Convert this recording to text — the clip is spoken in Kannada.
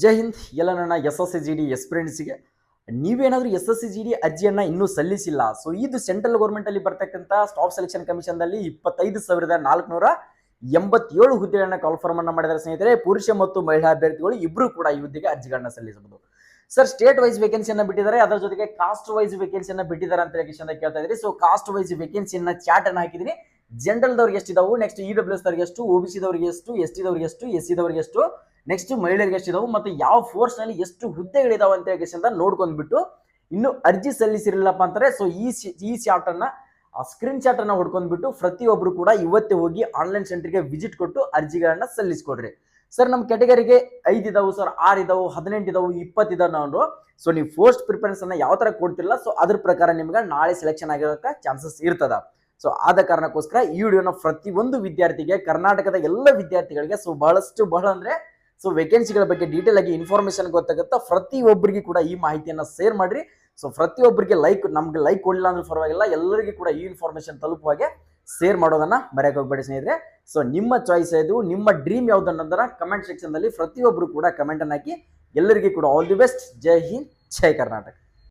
ಜೈ ಹಿಂದ್. ಎಲ್ಲ ನನ್ನ S S C G D ಎಸ್ಪಿರೆಂಟ್ಸಿಗೆ ನೀವೇನಾದರೂ S S C G D ಅರ್ಜಿಯನ್ನು ಇನ್ನೂ ಸಲ್ಲಿಸಿಲ್ಲ. ಸೊ ಇದು ಸೆಂಟ್ರಲ್ ಗೌರ್ಮೆಂಟಲ್ಲಿ ಬರ್ತಕ್ಕಂಥ ಸ್ಟಾಫ್ ಸೆಲೆಕ್ಷನ್ ಕಮಿಷನ್ದಲ್ಲಿ ಇಪ್ಪತ್ತೈದು ಸಾವಿರದ ನಾಲ್ಕುನೂರ ಎಂಬತ್ತೇಳು ಹುದ್ದೆಗಳನ್ನು ಕಾಲ್ಫಾರ್ಮ್ ಅನ್ನ ಮಾಡಿದರೆ ಸ್ನೇಹಿತರೆ. ಪುರುಷ ಮತ್ತು ಮಹಿಳಾ ಅಭ್ಯರ್ಥಿಗಳು ಇಬ್ಬರು ಕೂಡ ಈ ಹುದ್ದೆಗೆ ಅರ್ಜಿಗಳನ್ನು ಸಲ್ಲಿಸಬಹುದು. ಸರ್ ಸ್ಟೇಟ್ ವೈಸ್ ವೇಕೆನ್ಸಿಯನ್ನು ಬಿಟ್ಟಿದ್ದಾರೆ. ಅದರ ಜೊತೆಗೆ ಕಾಸ್ಟ್ ವೈಸ್ ವೇಕೆನ್ಸಿಯನ್ನು ಬಿಟ್ಟಿದ್ದಾರೆ ಅಂತ ಹೇಳಿ ಕೇಳ್ತಾ ಇದ್ರಿ. ಸೊ ಕಾಸ್ಟ್ ವೈಸ್ ವೇಕೆನ್ಸಿಯನ್ನ ಚಾಟ್ ಅನ್ನು ಹಾಕಿದೀನಿ. ಜನರಲ್ ಎಷ್ಟು ಎಷ್ಟಿದಾವು? ನೆಕ್ಸ್ಟ್ ಇ ಡಬ್ಲ್ಯೂ ಎಸ್ ಎಷ್ಟು? ಒ ಬಿ ಸಿದವ್ರಿಗೆ ಎಷ್ಟು? ಎಸ್ ಟಿದವ್ರಿಗೆ ಎಷ್ಟು? ಎಸ್ ಸಿದವ್ರಿಗೆ ಎಷ್ಟು? ನೆಕ್ಸ್ಟ್ ಮಹಿಳೆಯರಿಗೆ ಎಷ್ಟಿದಾವು ಮತ್ತು ಯಾವ ಫೋರ್ಸ್ನಲ್ಲಿ ಎಷ್ಟು ಹುದ್ದೆಗಳಿದಾವೆ ಅಂತ ಹೇಳಿ ಅಂತ ನೋಡ್ಕೊಂಡ್ಬಿಟ್ಟು ಇನ್ನು ಅರ್ಜಿ ಸಲ್ಲಿಸಿರಲಿಲ್ಲಪ್ಪ ಅಂತಾರೆ. ಸೊ, ಈ ಈ ಅನ್ನ ಸ್ಕ್ರೀನ್ ಶಾಟ್ ಅನ್ನ ಹೊಡ್ಕೊಂಡ್ಬಿಟ್ಟು ಪ್ರತಿಯೊಬ್ಬರು ಕೂಡ ಇವತ್ತೇ ಹೋಗಿ ಆನ್ಲೈನ್ ಸೆಂಟರ್ಗೆ ವಿಸಿಟ್ ಕೊಟ್ಟು ಅರ್ಜಿಗಳನ್ನ ಸಲ್ಲಿಸ್ಕೊಡ್ರಿ. ಸರ್ ನಮ್ಮ ಕೆಟಗರಿಗೆ ಐದು ಇದಾವೆ ಸರ್ ಆರು ಇದಾವು, ಹದಿನೆಂಟು ಇದಾವು, ಇಪ್ಪತ್ತು ಇದಾವೆ ನಾವು ಸೊ ನೀವು ಫೋಸ್ಟ್ ಅನ್ನ ಯಾವ ತರ ಕೊಡ್ತಿರಲ್ಲ ಸೊ ಅದ್ರ ಪ್ರಕಾರ ನಿಮ್ಗೆ ನಾಳೆ ಸೆಲೆಕ್ಷನ್ ಆಗಿರೋಕೆ ಚಾನ್ಸಸ್ ಇರ್ತದ. ಸೊ ಆದ ಕಾರಣಕ್ಕೋಸ್ಕರ ಈ ವಿಡಿಯೋನ ಪ್ರತಿಯೊಂದು ವಿದ್ಯಾರ್ಥಿಗೆ, ಕರ್ನಾಟಕದ ಎಲ್ಲ ವಿದ್ಯಾರ್ಥಿಗಳಿಗೆ ಸೊ ಬಹಳಷ್ಟು ಬಹಳ ಅಂದ್ರೆ ಸೊ ವೇಕೆನ್ಸಿಗಳ ಬಗ್ಗೆ ಡೀಟೇಲ್ ಆಗಿ ಇನ್ಫಾರ್ಮೇಶನ್ ಗೊತ್ತಾಗುತ್ತಾ ಪ್ರತಿಯೊಬ್ಬರಿಗೆ ಕೂಡ ಈ ಮಾಹಿತಿಯನ್ನು ಶೇರ್ ಮಾಡಿರಿ. ಸೊ ಪ್ರತಿಯೊಬ್ಬರಿಗೆ ಲೈಕ್ ನಮ್ಗೆ ಲೈಕ್ ಕೊಡಲಿಲ್ಲ ಅಂದ್ರೆ ಪರವಾಗಿಲ್ಲ, ಎಲ್ಲರಿಗೂ ಕೂಡ ಈ ಇನ್ಫಾರ್ಮೇಶನ್ ತಲುಪುವ ಹಾಗೆ ಶೇರ್ ಮಾಡೋದನ್ನ ಮರೆಯಕ್ಕೆ ಹೋಗ್ಬೇಡಿ ಸ್ನೇಹಿತರೆ. ಸೊ ನಿಮ್ಮ ಚಾಯ್ಸ್ ಇದು ನಿಮ್ಮ ಡ್ರೀಮ್ ಯಾವ್ದನ್ನಂದ್ರೆ ಕಮೆಂಟ್ ಸೆಕ್ಷನ್ನಲ್ಲಿ ಪ್ರತಿಯೊಬ್ಬರು ಕೂಡ ಕಮೆಂಟ್ ಅನ್ನ ಹಾಕಿ ಎಲ್ಲರಿಗೂ ಕೂಡ ಆಲ್ ದಿ ಬೆಸ್ಟ್ ಜೈ ಹಿಂದ್, ಜೈ ಕರ್ನಾಟಕ.